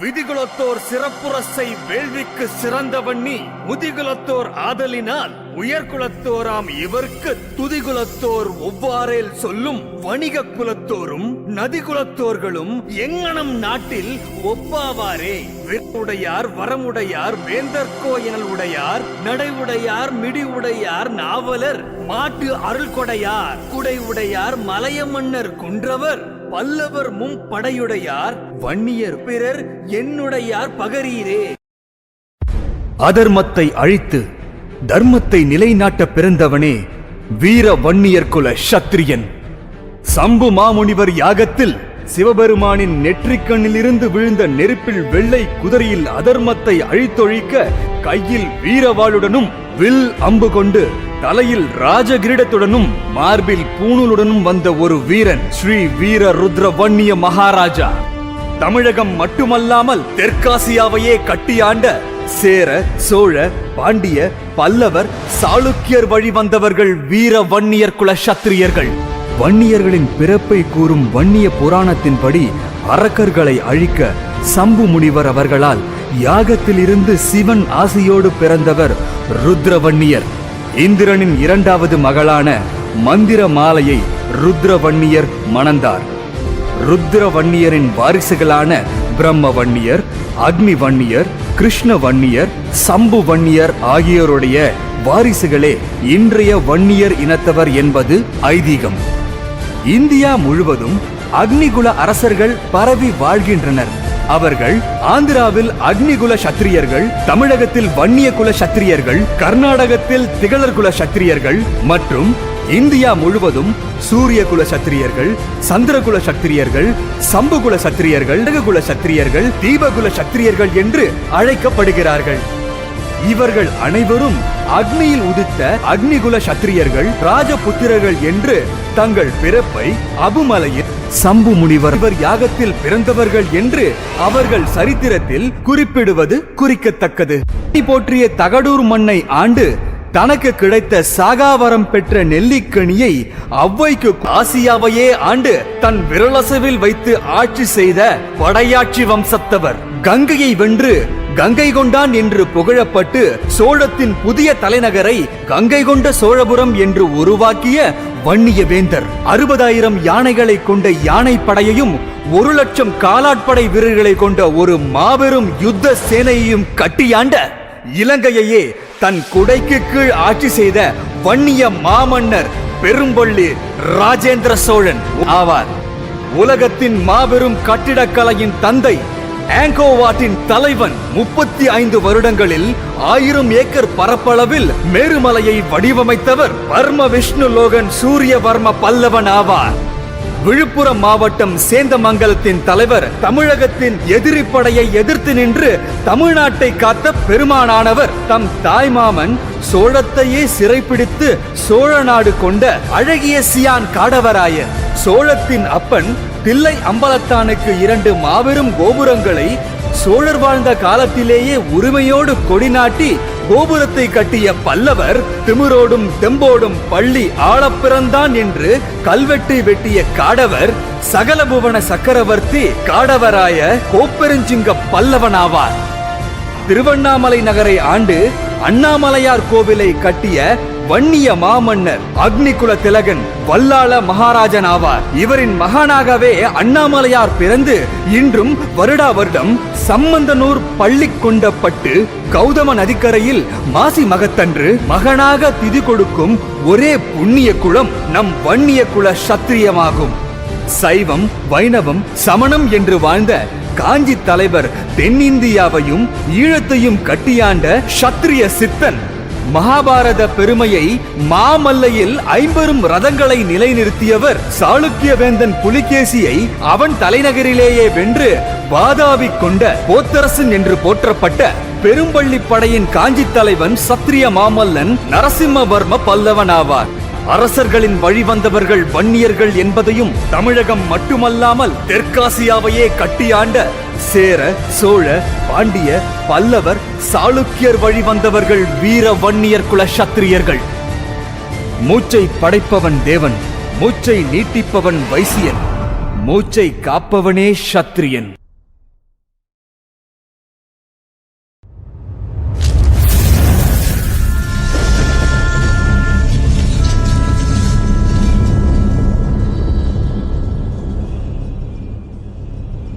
விதிகுலத்தோர் சிறப்புரசை வேள்விக்கு சிறந்தவண்ணி முதிகுலத்தோர் ஆதலினால் உயர்குலத்தோராம் இவர்க்கு துதிகுலத்தோர் ஒவ்வாறேல் சொல்லும் வணிக குலத்தோரும் நதிகுலத்தோர்களும் எங்கனம் நாட்டில் ஒப்பாவாரே விருவுடையார் வரமுடையார் வேந்தர்கோ எனல் உடையார் நடைவுடையார் மிடி உடையார் நாவலர் மாட்டு அருள்கொடையார் குடை உடையார் மலைய மன்னர் குன்றவர். பல்லவர் மும் படையுடையார் வன்னியர் பிறர் என்னுடையார் பகரீரே. அதர்மத்தை அழித்து தர்மத்தை நிலைநாட்ட பிறந்தவனே வீர வன்னியர் குல சத்திரியன். சம்பு மாமுனிவர் யாகத்தில் சிவபெருமானின் நெற்றிக்கண்ணிலிருந்து விழுந்த நெருப்பில் வெள்ளை குதிரையில் அதர்மத்தை அழித்தொழிக்க கையில் வீரவாளுடனும் வில் அம்பு கொண்டு தலையில் ராஜகிரீடத்துடனும் மார்பில் பூணூலுடனும் வந்த ஒரு வீரன் ஸ்ரீ வீர ருத்ர வன்னிய மகாராஜா. தமிழகம் மட்டுமல்லாமல் தெற்காசியாவையே கட்டியாண்ட சேர சோழ பாண்டிய பல்லவர் சாளுக்கியர் வழி வந்தவர்கள் வீர வன்னியர் குல சத்திரியர்கள் வன்னியர்களின் பிறப்பை கூறும் வன்னிய புராணத்தின்படி அரக்கர்களை அழிக்க சம்பு முனிவர் அவர்களால் யாகத்திலிருந்து சிவன் ஆசையோடு பிறந்தவர் ருத்ரவன்னியர். இந்திரனின் இரண்டாவது மகளான மந்திர மாலையை ருத்ரவன்னியர் மணந்தார். ருத்ரவன்னியரின் வாரிசுகளான பிரம்ம வன்னியர் அக்னி வன்னியர் கிருஷ்ண வன்னியர் சம்பு வன்னியர் ஆகியோருடைய வாரிசுகளே இன்றைய வன்னியர் இனத்தவர் என்பது ஐதீகம். இந்தியா முழுவதும் அக்னிகுல அரசர்கள் பரவி வாழ்கின்றனர். அவர்கள் ஆந்திராவில் அக்னிகுல சத்திரியர்கள் தமிழகத்தில் வன்னிய குல சத்திரியர்கள் கர்நாடகத்தில் திகழர் குல சத்திரியர்கள் மற்றும் இந்தியா முழுவதும் சூரிய குல சத்திரியர்கள் சந்திரகுல சத்திரியர்கள் சம்புகுல சத்திரியர்கள் குல சத்திரியர்கள் தீபகுல சத்திரியர்கள் என்று அழைக்கப்படுகிறார்கள். இவர்கள் அனைவரும் அக்னியில் உதித்த அக்னிகுல சத்திரியர்கள் ராஜபுத்திரர்கள் என்று தங்கள் பிறப்பை அபுமலையில் சம்பு முனிவர் இவர் யாகத்தில் பிறந்தவர்கள் என்று அவர்கள் சரித்திரத்தில் குறிப்பிடுவது குறிக்கத்தக்கது. போற்றிய தகடூர் மண்ணை ஆண்டு தனக்கு கிடைத்த சாகாவரம் பெற்ற நெல்லிக்கனியை அவ்வைக்கு ஆசியாவையே ஆண்டு தன் விரலசவில் வைத்து ஆட்சி செய்த படையாட்சி வம்சத்தவர். கங்கையை வென்று கங்கை கொண்டான் என்று புகழப்பட்டு சோழத்தின் புதிய தலைநகரை கங்கை கொண்ட சோழபுரம் என்று உருவாக்கிய வன்னிய வேந்தர் அறுபதாயிரம் யானைகளை கொண்ட யானை படையையும் ஒரு லட்சம் காலாட்படை வீரர்களை கொண்ட ஒரு மாபெரும் யுத்த சேனையையும் கட்டியாண்ட இலங்கையையே தன் குடைக்கு கீழ் ஆட்சி செய்த வன்னிய மாமன்னர் பெரும்பள்ளி ராஜேந்திர சோழன் ஆவார். உலகத்தின் மாபெரும் கட்டிடக்கலையின் தந்தை ஆங்கோவாட்டின் தலைவன் முப்பத்தி ஐந்து வருடங்களில் ஆயிரம் ஏக்கர் பரப்பளவில் மேருமலையை வடிவமைத்தவர் பர்ம விஷ்ணு லோகன் சூரியவர்ம பல்லவன் ஆவார். விழுப்புரம் மாவட்டம் சேந்தமங்கலத்தின் தலைவர் தமிழகத்தின் எதிரி படையை எதிர்த்து நின்று தமிழ்நாட்டை காத்த பெருமானானவர். தம் தாய்மாமன் சோழத்தையே சிறைப்பிடித்து சோழ நாடு கொண்ட அழகிய சியான் காடவராயர். சோழத்தின் அப்பன் தில்லை அம்பலத்தானுக்கு இரண்டு மாபெரும் கோபுரங்களை சோழர் வாழ்ந்த காலத்திலேயே உரிமையோடு கொடி நாட்டி கோபுரத்தை கட்டிய பல்லவர் திமிரோடும் தெம்போடும் பள்ளி ஆளப் பிறந்தான் என்று கல்வெட்டு வெட்டிய காடவர் சகலபுவன சக்கரவர்த்தி காடவராய கோப்பெருஞ்சிங்க பல்லவனாவார். திருவண்ணாமலை நகரை ஆண்டு அண்ணாமலையார் கோவிலை கட்டிய வன்னிய மாமன்னர் அக்னிகுல திலகன் வல்லாள மகாராஜன் ஆவார் இவரின் மகானாகவே அண்ணாமலையார் பிறந்து இன்றும் வருடா வருடம் சம்பந்தனூர் பள்ளி கொண்டப்பட்டு கௌதம நதிக்கரையில் மாசி மகத்தன்று மகனாக திதி கொடுக்கும் ஒரே புண்ணிய குலம் நம் வன்னிய குல சத்திரியமாகும். சைவம் வைணவம் சமணம் என்று வாழ்ந்த காஞ்சி தலைவர் தென்னிந்தியாவையும் ஈழத்தையும் கட்டியாண்ட சத்திரிய சித்தன் மகாபாரத பெருமையை மாமல்லையில் ஐம்பெரும் ரதங்களை நிலைநிறுத்தியவர் சாளுக்கிய வேந்தன் புலிகேசியை அவன் தலைநகரிலேயே வென்று வாதாவி கொண்ட போத்தரசன் என்று போற்றப்பட்ட பெரும்பள்ளி படையின் காஞ்சி தலைவன் சத்திரிய மாமல்லன் நரசிம்மவர்ம பல்லவன் ஆவார் அரசர்களின் வழி வந்தவர்கள் வன்னியர்கள் என்பதையும் தமிழகம் மட்டுமல்லாமல் தெற்காசியாவையே கட்டியாண்ட சேர சோழ பாண்டிய பல்லவர் சாளுக்கியர் வழி வந்தவர்கள் வீர வன்னியர் குல சத்திரியர்கள். மூச்சை படைப்பவன் தேவன் மூச்சை நீட்டிப்பவன் வைசியன் மூச்சை காப்பவனே சத்திரியன்.